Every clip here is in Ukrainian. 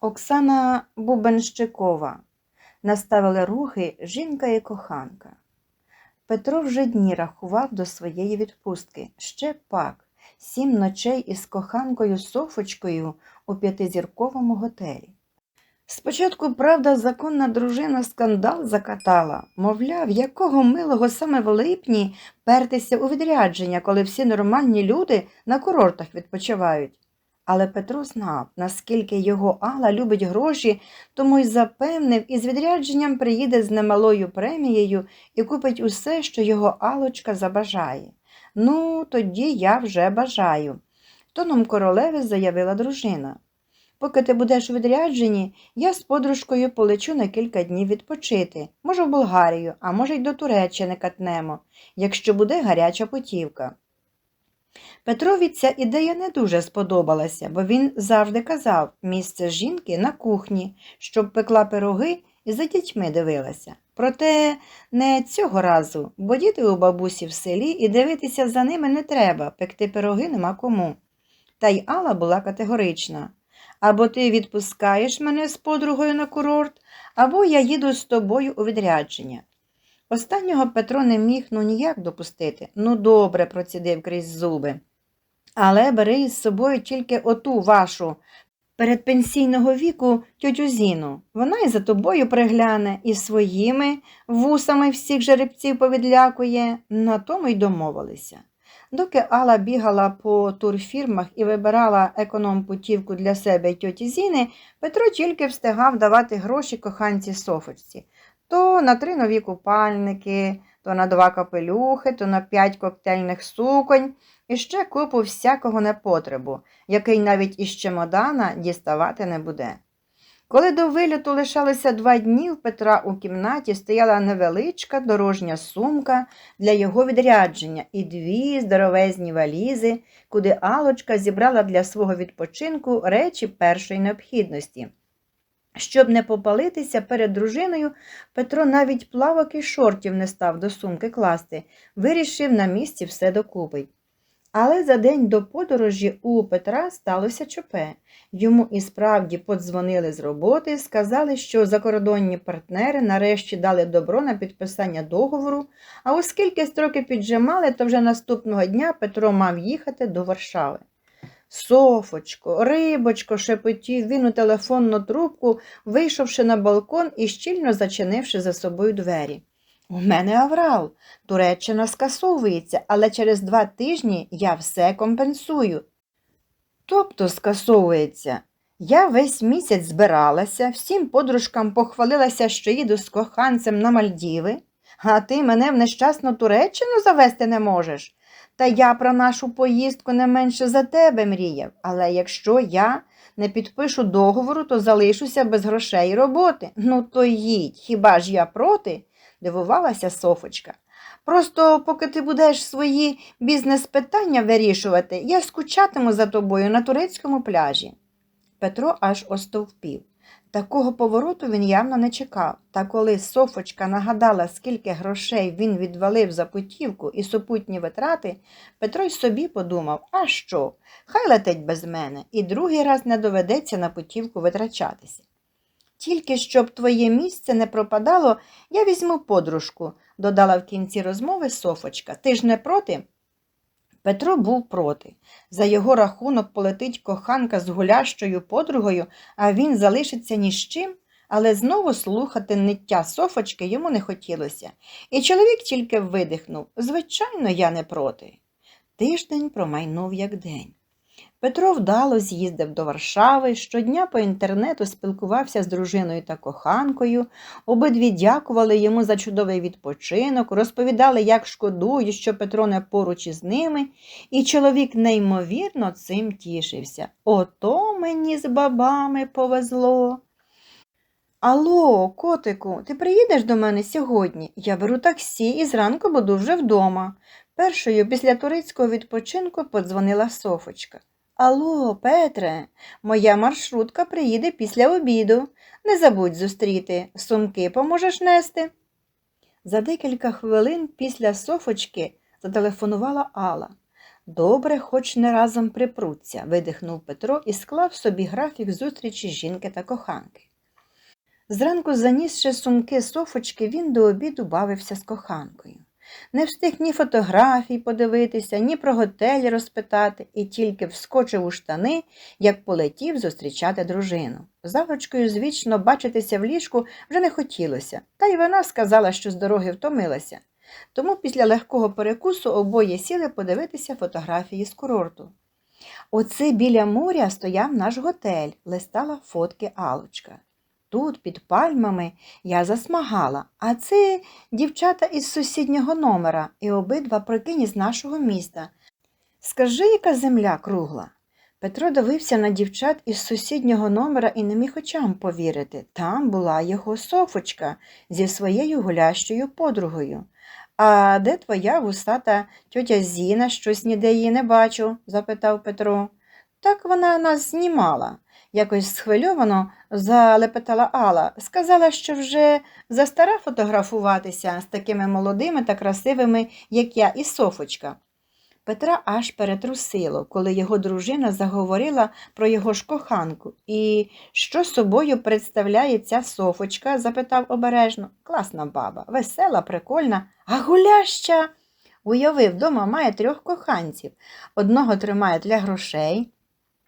Оксана Бубенщикова. Наставили руки жінка і коханка. Петро вже дні рахував до своєї відпустки. Ще пак сім ночей із коханкою Софочкою у п'ятизірковому готелі. Спочатку, правда, законна дружина скандал закатала, мовляв, якого милого саме в липні пертися у відрядження, коли всі нормальні люди на курортах відпочивають. Але Петро знав, наскільки його Алла любить гроші, тому й запевнив, із відрядженням приїде з немалою премією і купить усе, що його Алочка забажає. Ну, тоді я вже бажаю, тоном королеви заявила дружина. Поки ти будеш у відрядженні, я з подружкою полечу на кілька днів відпочити, може в Болгарію, а може й до Туреччини катнемо, якщо буде гаряча путівка. Петрові ця ідея не дуже сподобалася, бо він завжди казав місце жінки на кухні, щоб пекла пироги і за дітьми дивилася. Проте не цього разу, бо діти у бабусі в селі і дивитися за ними не треба, пекти пироги нема кому. Та й Алла була категорична. Або ти відпускаєш мене з подругою на курорт, або я їду з тобою у відрядження. Останнього Петро не міг ну ніяк допустити. Ну, добре, процідив крізь зуби. Але бери із собою тільки оту вашу передпенсійного віку тьотю Зіну. Вона і за тобою пригляне, і своїми вусами всіх жеребців повідлякує. На тому й домовилися. Доки Алла бігала по турфірмах і вибирала економ-путівку для себе й тьоті Зіни, Петро тільки встигав давати гроші коханці Софочці. То на три нові купальники, то на два капелюхи, то на п'ять коктейльних суконь і ще купу всякого непотребу, який навіть із чемодана діставати не буде. Коли до виліту лишалося два дні, в Петра у кімнаті стояла невеличка дорожня сумка для його відрядження і дві здоровезні валізи, куди Алочка зібрала для свого відпочинку речі першої необхідності. Щоб не попалитися перед дружиною, Петро навіть плавок і шортів не став до сумки класти, вирішив на місці все докупить. Але за день до подорожі у Петра сталося чопе. Йому і справді подзвонили з роботи, сказали, що закордонні партнери нарешті дали добро на підписання договору, а оскільки строки піджимали, то вже наступного дня Петро мав їхати до Варшави. Софочко, рибочко, шепотів він у телефонну трубку, вийшовши на балкон і щільно зачинивши за собою двері. У мене аврал. Туреччина скасовується, але через два тижні я все компенсую. Тобто скасовується. Я весь місяць збиралася, всім подружкам похвалилася, що їду з коханцем на Мальдіви, а ти мене в нещасну Туреччину завести не можеш. Та я про нашу поїздку не менше за тебе мріяв, але якщо я не підпишу договору, то залишуся без грошей і роботи. Ну, то їдь, хіба ж я проти? дивувалася Софочка. Просто поки ти будеш свої бізнес-питання вирішувати, я скучатиму за тобою на турецькому пляжі. Петро аж остовпів. Такого повороту він явно не чекав, та коли Софочка нагадала, скільки грошей він відвалив за путівку і супутні витрати, Петро й собі подумав, а що, хай летить без мене, і другий раз не доведеться на путівку витрачатися. Тільки щоб твоє місце не пропадало, я візьму подружку, додала в кінці розмови Софочка. Ти ж не проти? Петро був проти. За його рахунок полетить коханка з гулящою подругою, а він залишиться ні з чим, але знову слухати ниття Софочки йому не хотілося. І чоловік тільки видихнув звичайно, я не проти. Тиждень промайнув як день. Петро вдало з'їздив до Варшави, щодня по інтернету спілкувався з дружиною та коханкою, обидві дякували йому за чудовий відпочинок, розповідали, як шкодують, що Петро не поруч із ними, і чоловік неймовірно цим тішився. Ото мені з бабами повезло. Алло, котику, ти приїдеш до мене сьогодні? Я беру таксі і зранку буду вже вдома. Першою після турецького відпочинку подзвонила Софочка. Алло, Петре, моя маршрутка приїде після обіду. Не забудь зустріти, сумки поможеш нести. За декілька хвилин після Софочки зателефонувала Алла. Добре, хоч не разом припруться, видихнув Петро і склав собі графік зустрічі жінки та коханки. Зранку, занісши сумки софочки, він до обіду бавився з коханкою. Не встиг ні фотографій подивитися, ні про готель розпитати, і тільки вскочив у штани, як полетів зустрічати дружину. Залочкою, звічно, бачитися в ліжку вже не хотілося, та й вона сказала, що з дороги втомилася. Тому після легкого перекусу обоє сіли подивитися фотографії з курорту. Оце біля моря стояв наш готель, листала фотки Алочка. Тут, під пальмами, я засмагала, а це дівчата із сусіднього номера і обидва прикині з нашого міста. Скажи, яка земля кругла. Петро дивився на дівчат із сусіднього номера і не міг очам повірити. Там була його Софочка зі своєю гулящою подругою. А де твоя вусата тьотя Зіна, щось ніде її не бачу? запитав Петро. Так вона нас знімала. Якось схвильовано залепетала Алла. Сказала, що вже застара фотографуватися з такими молодими та красивими, як я і Софочка. Петра аж перетрусило, коли його дружина заговорила про його ж коханку. І що собою представляє ця Софочка? запитав обережно. Класна баба, весела, прикольна, а гуляща. Уявив, вдома має трьох коханців. Одного тримає для грошей,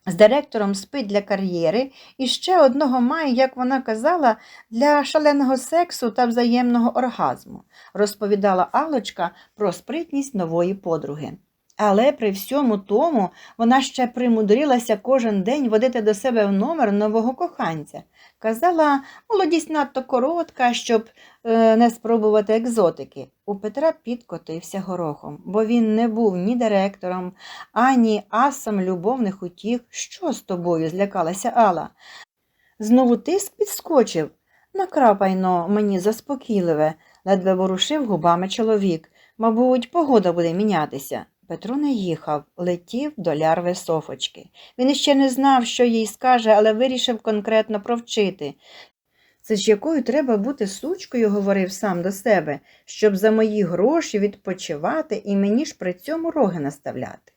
з директором спить для кар'єри, і ще одного має, як вона казала, для шаленого сексу та взаємного оргазму, розповідала Алочка про спритність нової подруги. Але при всьому тому вона ще примудрилася кожен день водити до себе в номер нового коханця. Казала, молодість надто коротка, щоб е, не спробувати екзотики. У Петра підкотився горохом, бо він не був ні директором, ані асом любовних утіх. Що з тобою? злякалася Алла. Знову тиск підскочив. Накрапайно мені заспокійливе, ледве ворушив губами чоловік. Мабуть, погода буде мінятися. Петро не їхав, летів до лярви Софочки. Він іще не знав, що їй скаже, але вирішив конкретно провчити. Це ж якою треба бути сучкою, говорив сам до себе, щоб за мої гроші відпочивати і мені ж при цьому роги наставляти.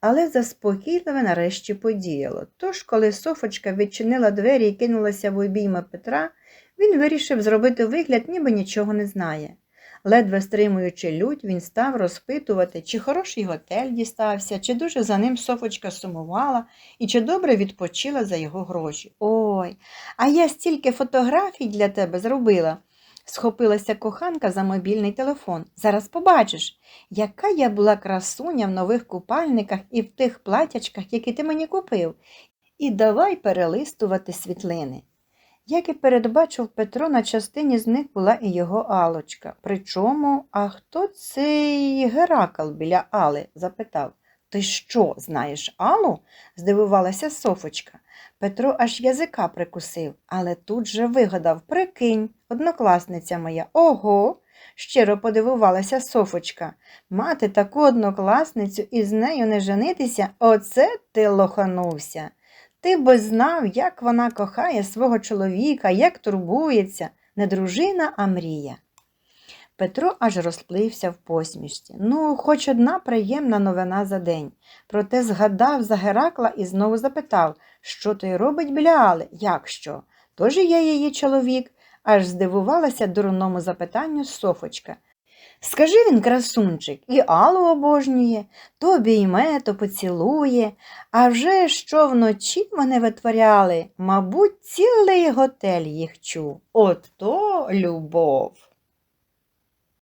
Але заспокійливе нарешті подіяло. Тож, коли Софочка відчинила двері і кинулася в обійми Петра, він вирішив зробити вигляд, ніби нічого не знає. Ледве стримуючи лють, він став розпитувати, чи хороший готель дістався, чи дуже за ним Софочка сумувала і чи добре відпочила за його гроші. Ой, а я стільки фотографій для тебе зробила. Схопилася коханка за мобільний телефон. Зараз побачиш, яка я була красуня в нових купальниках і в тих платячках, які ти мені купив. І давай перелистувати світлини. Як і передбачив Петро, на частині з них була і його Алочка. Причому, а хто цей Геракл біля Али? запитав. Ти що, знаєш Алу? здивувалася Софочка. Петро аж язика прикусив, але тут же вигадав Прикинь, однокласниця моя. Ого. щиро подивувалася Софочка. Мати таку однокласницю і з нею не женитися, оце ти лоханувся. Ти би знав, як вона кохає свого чоловіка, як турбується, не дружина, а мрія. Петро аж розплився в посмішці. Ну, хоч одна приємна новина за день. Проте згадав за Геракла і знову запитав, що той робить біля Али, як що? Тож я її чоловік, аж здивувалася дурному запитанню Софочка. Скажи він, красунчик, і Аллу обожнює, то обійме, то поцілує, а вже що вночі вони витворяли, мабуть, цілий готель їх чув. Ото любов.